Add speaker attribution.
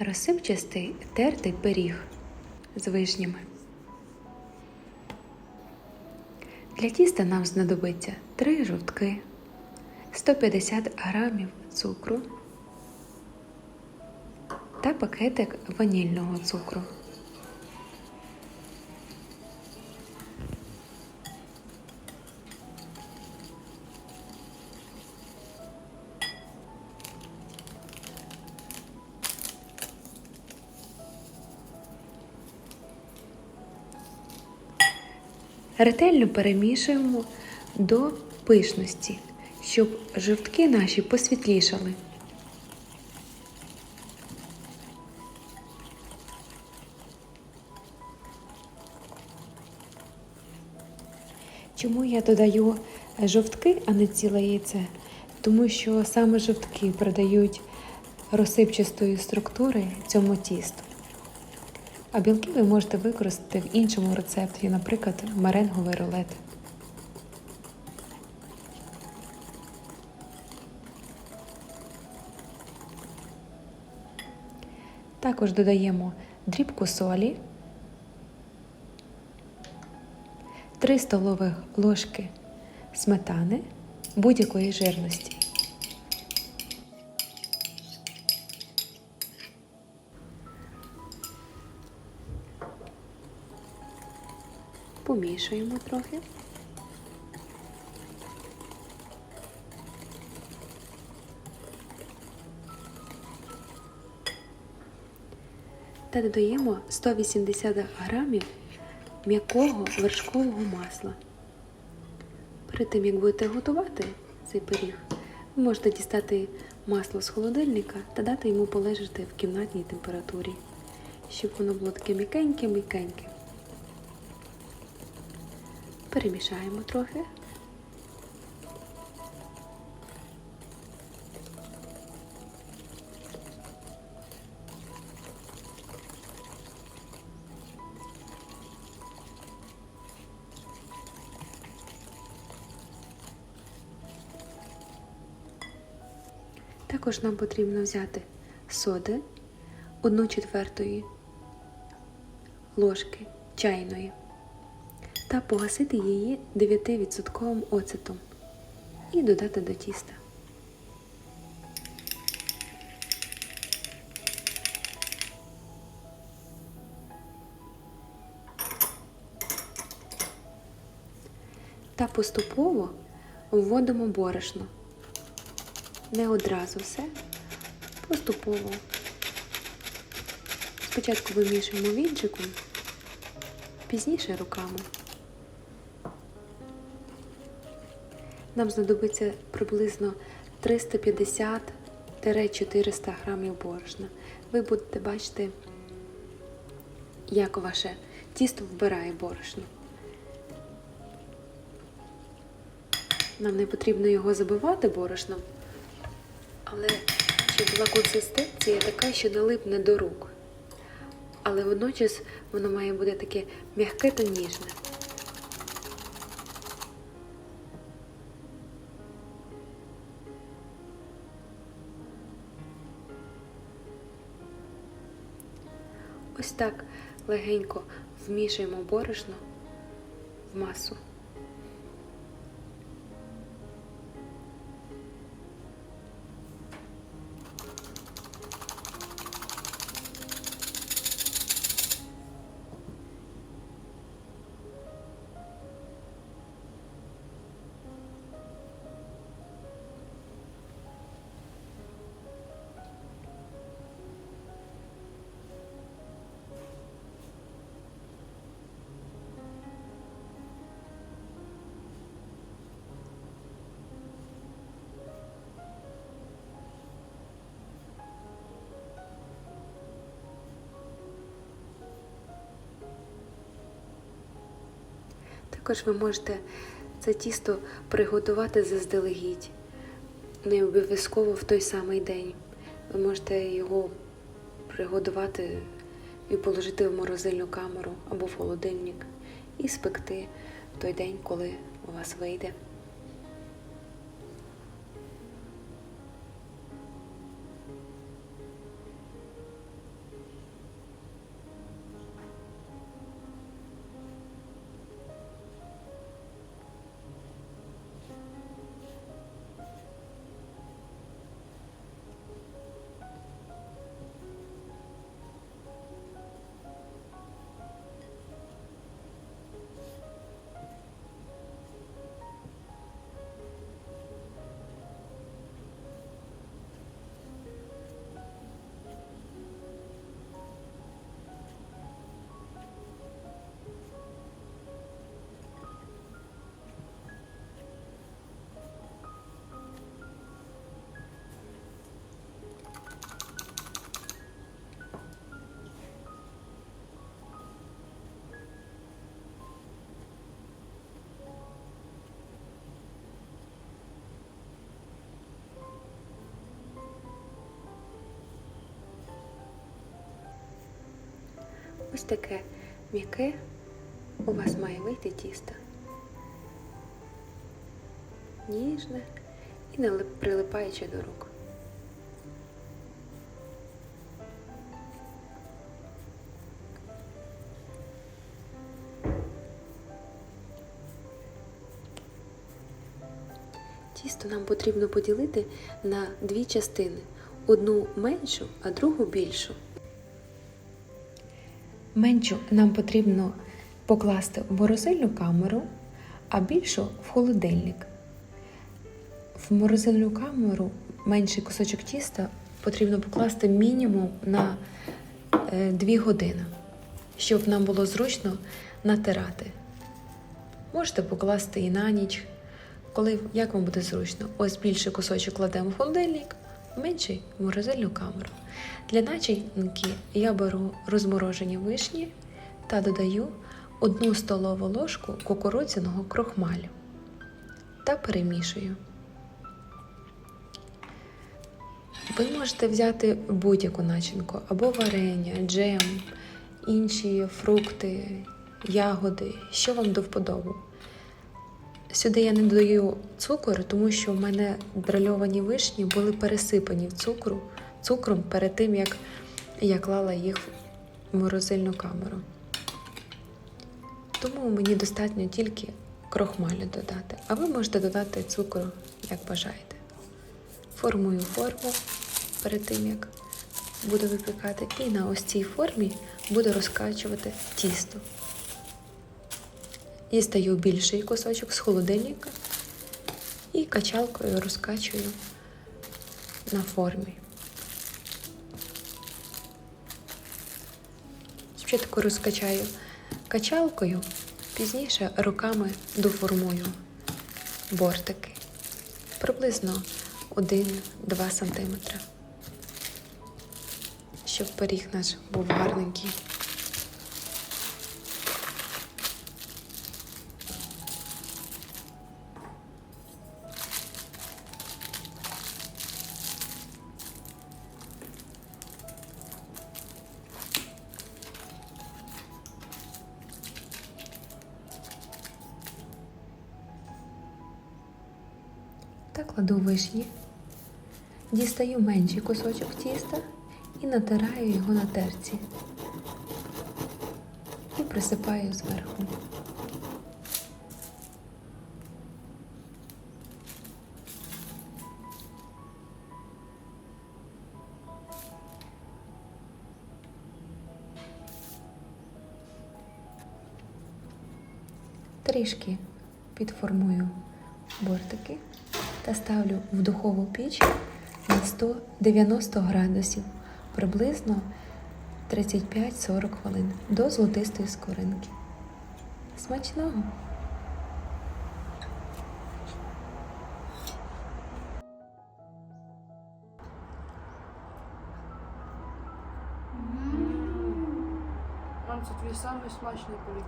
Speaker 1: розсипчастий тертий пиріг з вишнями. Для тіста нам знадобиться 3 жовтки, 150 грамів цукру та пакетик ванільного цукру. Ретельно перемішуємо до пишності, щоб жовтки наші посвітлішали. Чому я додаю жовтки, а не ціле яйце? Тому що саме жовтки придають розсипчастої структури цьому тісту. А білки ви можете використати в іншому рецепті, наприклад, меренговий рулет. Також додаємо дрібку солі, 3 столових ложки сметани будь-якої жирності. Помішуємо трохи. Та додаємо 180 грамів м'якого вершкового масла. Перед тим, як будете готувати цей пиріг, ви можете дістати масло з холодильника та дати йому полежати в кімнатній температурі, щоб воно було таке м'якеньке-м'якеньке. Перемішаємо трохи. Також нам потрібно взяти соди 1 четвертої ложки чайної та погасити її 9% оцетом і додати до тіста. Та поступово вводимо борошно. Не одразу все, поступово. Спочатку вимішуємо вінчиком, пізніше руками. Нам знадобиться приблизно 350-400 грамів борошна. Ви будете бачити, як ваше тісто вбирає борошно. Нам не потрібно його забивати борошном, але щоб була консистенція така, що не липне до рук. Але водночас воно має бути таке м'яке та ніжне. Ось так легенько вмішуємо борошно в масу. Також ви можете це тісто приготувати заздалегідь, не обов'язково в той самий день. Ви можете його приготувати і положити в морозильну камеру або в холодильник і спекти в той день, коли у вас вийде. Ось таке м'яке у вас має вийти тісто. Ніжне і не лип- прилипаюче до рук. Тісто нам потрібно поділити на дві частини: одну меншу, а другу більшу. Меншу нам потрібно покласти в морозильну камеру, а більшу в холодильник. В морозильну камеру менший кусочок тіста потрібно покласти мінімум на 2 години, щоб нам було зручно натирати. Можете покласти і на ніч, коли як вам буде зручно. Ось більший кусочок кладемо в холодильник, менший в морозильну камеру. Для начинки я беру розморожені вишні та додаю одну столову ложку кукурудзяного крохмалю та перемішую. Ви можете взяти будь-яку начинку або варення, джем, інші фрукти, ягоди, що вам до вподоби. Сюди я не додаю цукор, тому що в мене дральовані вишні були пересипані цукру, цукром перед тим, як я клала їх в морозильну камеру. Тому мені достатньо тільки крохмалю додати, а ви можете додати цукру, як бажаєте. Формую форму перед тим, як буду випікати, і на ось цій формі буду розкачувати тісто. Дістаю більший кусочок з холодильника і качалкою розкачую на формі. Спочатку розкачаю качалкою, пізніше руками доформую бортики приблизно 1-2 см, щоб пиріг наш був гарненький. Кладу вишні, дістаю менший кусочок тіста і натираю його на терці. І присипаю зверху. Трішки підформую бортики та ставлю в духову піч на 190 градусів приблизно 35-40 хвилин до золотистої скоринки. Смачного!
Speaker 2: Це твій самий смачний пиріг.